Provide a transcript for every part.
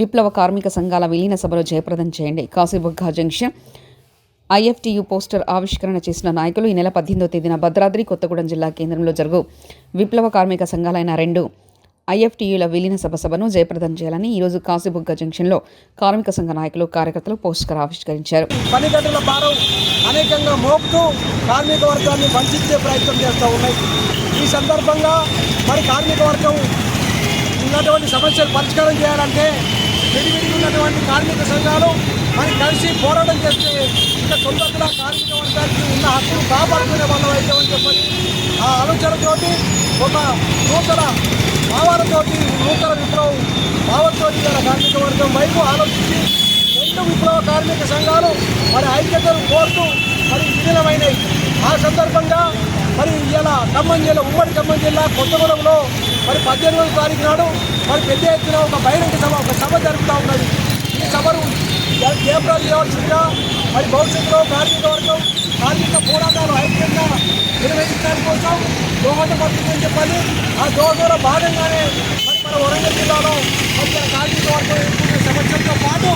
విప్లవ కార్మిక సంఘాల విలీన సభలో జయప్రదం చేయండి. కాశీబుగ్గా జంక్షన్. ఐఎఫ్టియు పోస్టర్ ఆవిష్కరణ చేసిన నాయకులు ఈ నెల పద్దెనిమిదో తేదీన భద్రాద్రి కొత్తగూడెం జిల్లా కేంద్రంలో జరుగు. విప్లవ కార్మిక సంఘాలైన రెండు ఐఎఫ్టీయుల విలీన సభ సభను జయప్రదం చేయాలని ఈరోజు కాశీబుగ్గ జంక్షన్లో కార్మిక సంఘ నాయకులు కార్యకర్తలు పోస్టర్ ఆవిష్కరించారు. పని గంటల భారం అనేకంగా మోపుతూ కార్మిక వర్గాన్ని వంచే ప్రయత్నం చేస్తూ ఉన్నాయి. ఈ సందర్భంగా మరి కార్మిక వర్గం ఉన్నటువంటి సమస్యలు పరిష్కారం చేయాలంటే వెలివెలుగున్నటువంటి ఉన్నటువంటి కార్మిక సంఘాలు మరి కలిసి పోరాటం చేస్తే ఇంకా తొందరగా కార్మిక వర్గానికి ఉన్న హక్కులు కాపాడుకునే వాళ్ళం అయితే అని చెప్పని ఆ ఆలోచనతోటి ఒక నూతన భావాలతోటి నూతన విప్లవం భావంతోటి గల కార్మిక వర్గం వైపు ఆలోచించి రెండు విప్లవ కార్మిక సంఘాలు మరి ఐక్యతను కోరుతూ మరి విలీనమైనవి ఆ సందర్భంగా మరి ఇలా ఖమ్మం జిల్లా ఉమ్మడి ఖమ్మం జిల్లా కొత్తగూడెంలో మరి పద్దెనిమిదవ తారీఖు నాడు మరి పెద్ద ఎత్తున ఒక బహిరంగ సభ ఒక సభ జరుగుతూ ఉన్నది. ఈ సభను ఏప్రిల్ చేయవలసిందిగా మరి భవిష్యత్తులో కార్మిక వర్గం కార్మిక పోరాటాలు ఐక్యంగా నిర్వహించడానికి కోసం దోహదపడుతుందని చెప్పాలి ఆ దోహదలో భాగంగానే మరి మన వరంగల్ జిల్లాలో మరి మన కార్మిక వర్గం ఎదుర్కొనే సమస్యలతో పాటు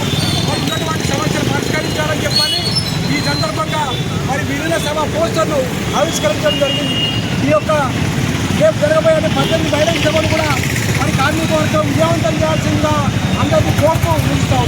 మరి ఉన్నటువంటి సమస్యలు పరిష్కరించాలని చెప్పాలి ఈ సందర్భంగా మరి విలీన సభ పోస్టర్ను ఆవిష్కరించడం జరిగింది. ఈ యొక్క రేపు జరగబోయే పద్దెనిమిది బహిరంగ సభను కూడా మరి కార్మిక వర్గం విజయవంతం చేయాల్సిందిగా అందరికీ కోరుతూ ముగిస్తా.